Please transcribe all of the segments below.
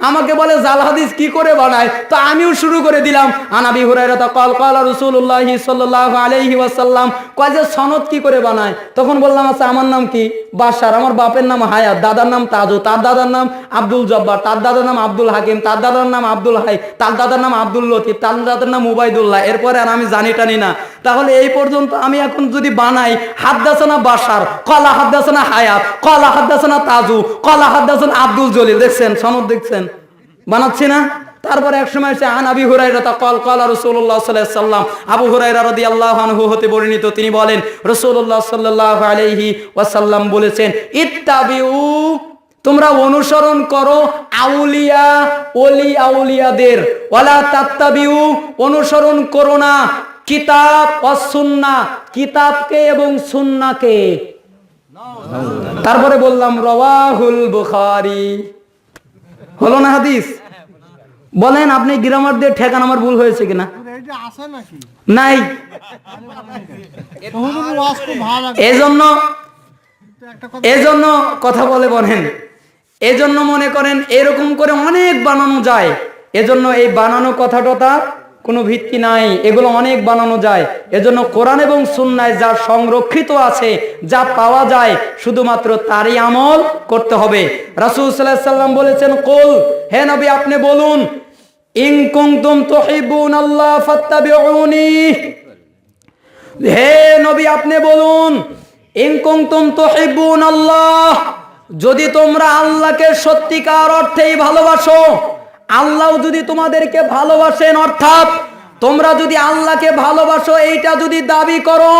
আমাকে বলে, জাল হাদিস কি করে বানায়? তো আমিও শুরু করে দিলাম। আনাবি হুরায়রা কল কল রাসূলুল্লাহি সাল্লাল্লাহু আলাইহি ওয়াসাল্লাম। কয় সনদ কি করে বানায়? তখন বললাম আচ্ছা আমার নাম কি? বাশার আমার বাপের নাম হায়াত, দাদার নাম তাজু, তার দাদার নাম আব্দুল জব্বার, তার দাদার নাম আব্দুল হাকিম, তার দাদার নাম আব্দুল হাই, তার দাদার নাম আব্দুল লতিফ, তার দাদার নাম উবাইদুল্লাহ, এরপরে আর আমি জানি টানি না। তাহলে এই পর্যন্ত আমি এখন যদি বানাই, হাত হাদ্দাসানা বাশার কলা হাদ্দাসানা হায়াত, কলা হাদ্দাসানা তাজু, কলা হাদ্দাসানা আব্দুল জলিল, দেখছেন, সনদ দেখছেন? বানাচ্ছি না। তারপরে এক সময় এসে, আন আবি হুরাইরা তা কল কল সাল্লাল্লাহু আলাইহি সাল্লাম আবু হুরাইরা রাদিয়াল্লাহু আনহু হতে বর্ণিত, তিনি বলেন, রাসূলুল্লাহ সাল্লাল্লাহু আলাইহি ওয়াসাল্লাম বলেছেন, ইত্তাবিউ, তোমরা অনুসরণ করো আউলিয়া, ওলি আউলিয়াদের। ওয়ালা তাত্তাবিউ, অনুসরণ করো না। কিতাব ও সুন্নাহ কিতাবকে এবং সুন্নাহকে তারপরে বললাম, রওয়াহুল বুখারী। হলো না হাদিস? বলেন, আপনি গ্রামার দিয়ে ঠেকান, আমার ভুল হয়েছে কিনা? নাই। এজন্য এজন্য কথা বলে বলেন। এজন্য মনে করেন, এরকম করে অনেক বানানো যায়। এজন্য এই বানানো কথা টথা কোনো ভিত্তি নাই, এগুলো অনেক বানানো যায়। এজন্য কোরআন এবং সুন্নায় যা সংরক্ষিত আছে, যা পাওয়া যায়, শুধুমাত্র তারই আমল করতে হবে। রাসূল আলাইহি সাল্লাম বলেছেন, কোল, হে নবী, আপনি বলুন হে নবী, আপনি বলুন যদি তোমরা আল্লাহকে সত্যিকার অর্থেই ভালোবাসো আল্লাহ যদি তোমাদেরকে ভালোবাসেন, অর্থাৎ তোমরা যদি আল্লাহকে ভালোবাসো, এইটা যদি দাবি করো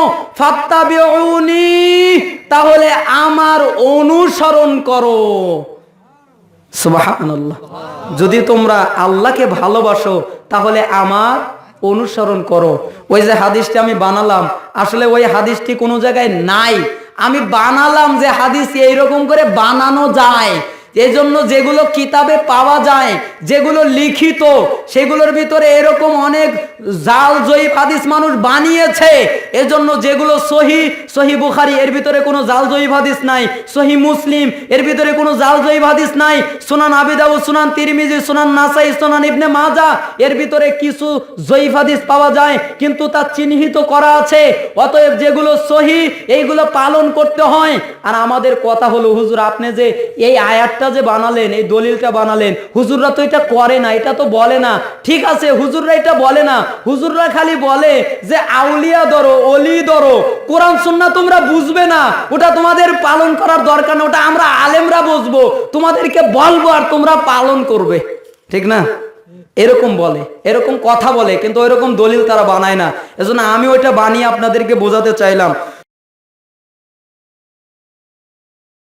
তাহলে আমার অনুসরণ করো। যদি তোমরা আল্লাহকে ভালোবাসো, তাহলে আমার অনুসরণ করো। ওই যে হাদিসটি আমি বানালাম, আসলে ওই হাদিসটি কোনো জায়গায় নাই। আমি বানালাম যে হাদিস এইরকম করে বানানো যায়। এই জন্য যেগুলো কিতাবে পাওয়া যায়, যেগুলো লিখিত, সেগুলোর ভিতরে এরকম অনেক জাল, জয়ীফ হাদিস মানুষ বানিয়েছে। এজন্য যেগুলো সহি সহি বুখারি, এর ভিতরে কোনো জাল, জয়ীফ হাদিস নাই। সহি মুসলিম, এর ভিতরে কোনো জাল, জয়ীফ হাদিস নাই। সুনান আবিদাউ সুনান তিরমিজি, সুনান নাসাই, সুনান ইবনে মাজা, এর ভিতরে কিছু জয়ীফ হাদিস পাওয়া যায়, কিন্তু তা চিহ্নিত করা আছে। অতএব যেগুলো সহি, এইগুলো পালন করতে হয়। আর আমাদের কথা হলো, হুজুর, আপনি যে এই আয়াতটা যে বানালেন, এই দলিলটা বানালেন, হুজুররা তো এটা করে না, এটা তো বলে না। ঠিক আছে, হুজুররা এটা বলে না, হুজুররা খালি বলে যে, আউলিয়া ধরো অলি ধরো, কোরআন সুন্না তোমরা বুঝবে না, ওটা তোমাদের পালন করার দরকার না, ওটা আমরা আলেমরা বুঝব, তোমাদেরকে বলব আর তোমরা পালন করবে। ঠিক না? এরকম বলে, এরকম কথা বলে, কিন্তু ওইরকম দলিল তারা বানায় না। এজন্য আমি ওইটা বানিয়ে আপনাদেরকে বোঝাতে চাইলাম।